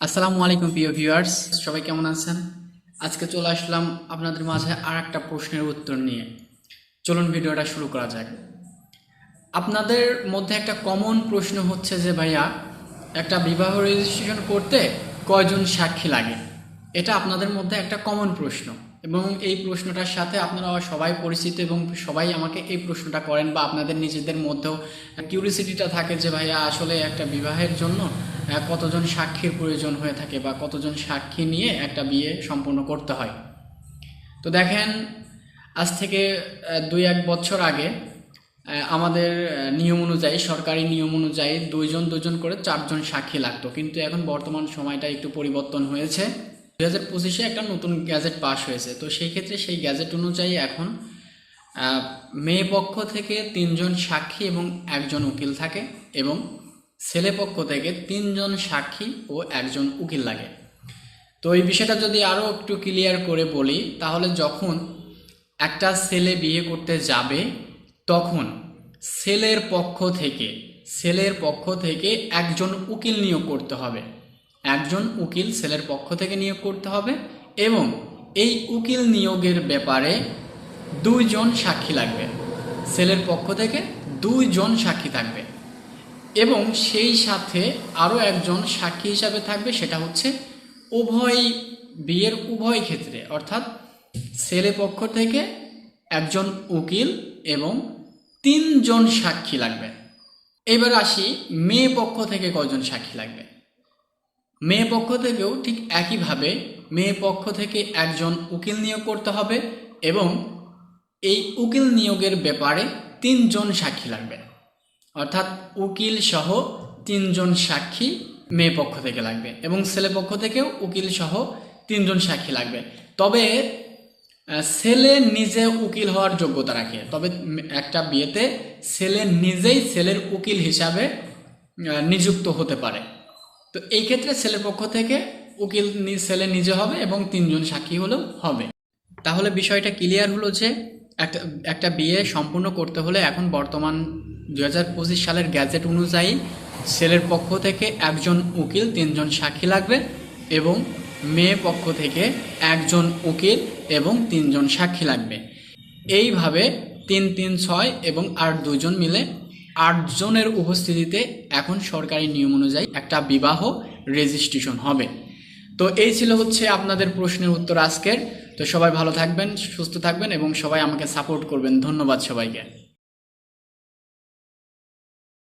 আসসালামু আলাইকুম, প্রিয় ভিউয়ার্স। সবাই কেমন আছেন? আজকে চলে আসলাম আপনাদের মাঝে আর একটা প্রশ্নের উত্তর নিয়ে। চলুন ভিডিওটা শুরু করা যাক। আপনাদের মধ্যে একটা কমন প্রশ্ন হচ্ছে যে, ভাইয়া, একটা বিবাহ রেজিস্ট্রেশন করতে কয়জন সাক্ষী লাগে? এটা আপনাদের মধ্যে একটা কমন প্রশ্ন। এবং এই প্রশ্নটার সাথে আপনারা সবাই পরিচিত এবং সবাই আমাকে এই প্রশ্নটা করেন বা আপনাদের নিজেদের মধ্যেও কিউরিসিটিটা থাকে যে, ভাইয়া, আসলে একটা বিবাহের জন্য কতজন সাক্ষীর প্রয়োজন হয়ে থাকে বা কতজন সাক্ষী নিয়ে একটা বিয়ে সম্পন্ন করতে হয়। তো দেখেন, আজ থেকে দুই এক বছর আগে আমাদের নিয়ম অনুযায়ী, সরকারি নিয়ম অনুযায়ী দুইজন দুজন করে চারজন সাক্ষী লাগতো। কিন্তু এখন বর্তমান সময়টা একটু পরিবর্তন হয়েছে। দু হাজার পঁচিশে একটা নতুন গ্যাজেট পাশ হয়েছে। তো সেই ক্ষেত্রে সেই গ্যাজেট অনুযায়ী এখন মেয়ে পক্ষ থেকে তিনজন সাক্ষী এবং একজন উকিল থাকে এবং ছেলে পক্ষ থেকে তিনজন সাক্ষী ও একজন উকিল লাগে। তো এই বিষয়টা যদি আরও একটু ক্লিয়ার করে বলি, তাহলে যখন একটা ছেলে বিয়ে করতে যাবে, তখন ছেলের পক্ষ থেকে, ছেলের পক্ষ থেকে একজন উকিল নিয়োগ করতে হবে। একজন উকিল ছেলের পক্ষ থেকে নিয়োগ করতে হবে এবং এই উকিল নিয়োগের ব্যাপারে দুইজন সাক্ষী লাগবে। ছেলের পক্ষ থেকে দুইজন সাক্ষী থাকবে। এবং সেই সাথে আরও একজন সাক্ষী হিসাবে থাকবে, সেটা হচ্ছে উভয় বিয়ের উভয় ক্ষেত্রে, অর্থাৎ ছেলে পক্ষ থেকে একজন উকিল এবং তিনজন সাক্ষী লাগবে। এবার আসি মেয়ে পক্ষ থেকে কয়জন সাক্ষী লাগবে। মেয়ে পক্ষ থেকেও ঠিক একইভাবে মেয়ে পক্ষ থেকে একজন উকিল নিয়োগ করতে হবে এবং এই উকিল নিয়োগের ব্যাপারে তিনজন সাক্ষী লাগবে। অর্থাৎ উকিল সহ তিনজন সাক্ষী মেয়ে পক্ষ থেকে লাগবে এবং ছেলে পক্ষ থেকেও উকিল সহ তিনজন সাক্ষী লাগবে। তবে ছেলে নিজে উকিল হওয়ার যোগ্যতা রাখে। তবে একটা বিয়েতে ছেলে নিজেই ছেলের উকিল হিসাবে নিযুক্ত হতে পারে। তো এই ক্ষেত্রে ছেলের পক্ষ থেকে উকিল ছেলে নিজে হবে এবং তিনজন সাক্ষী হলেও হবে। তাহলে বিষয়টা ক্লিয়ার হলো যে একটা একটা বিয়ে সম্পূর্ণ করতে হলে এখন বর্তমান দু হাজার পঁচিশ সালের গ্যাজেট অনুযায়ী ছেলের পক্ষ থেকে একজন উকিল, তিনজন সাক্ষী লাগবে এবং মেয়ে পক্ষ থেকে একজন উকিল এবং তিনজন সাক্ষী লাগবে। এইভাবে তিন তিন, ছয় এবং আট দুজন মিলে আটজনের উপস্থিতিতে এখন সরকারি নিয়ম অনুযায়ী একটা বিবাহ রেজিস্ট্রেশন হবে। তো এই ছিল হচ্ছে আপনাদের প্রশ্নের উত্তর আজকের। তো সবাই ভালো থাকবেন, সুস্থ থাকবেন এবং সবাই আমাকে সাপোর্ট করবেন। ধন্যবাদ সবাইকে।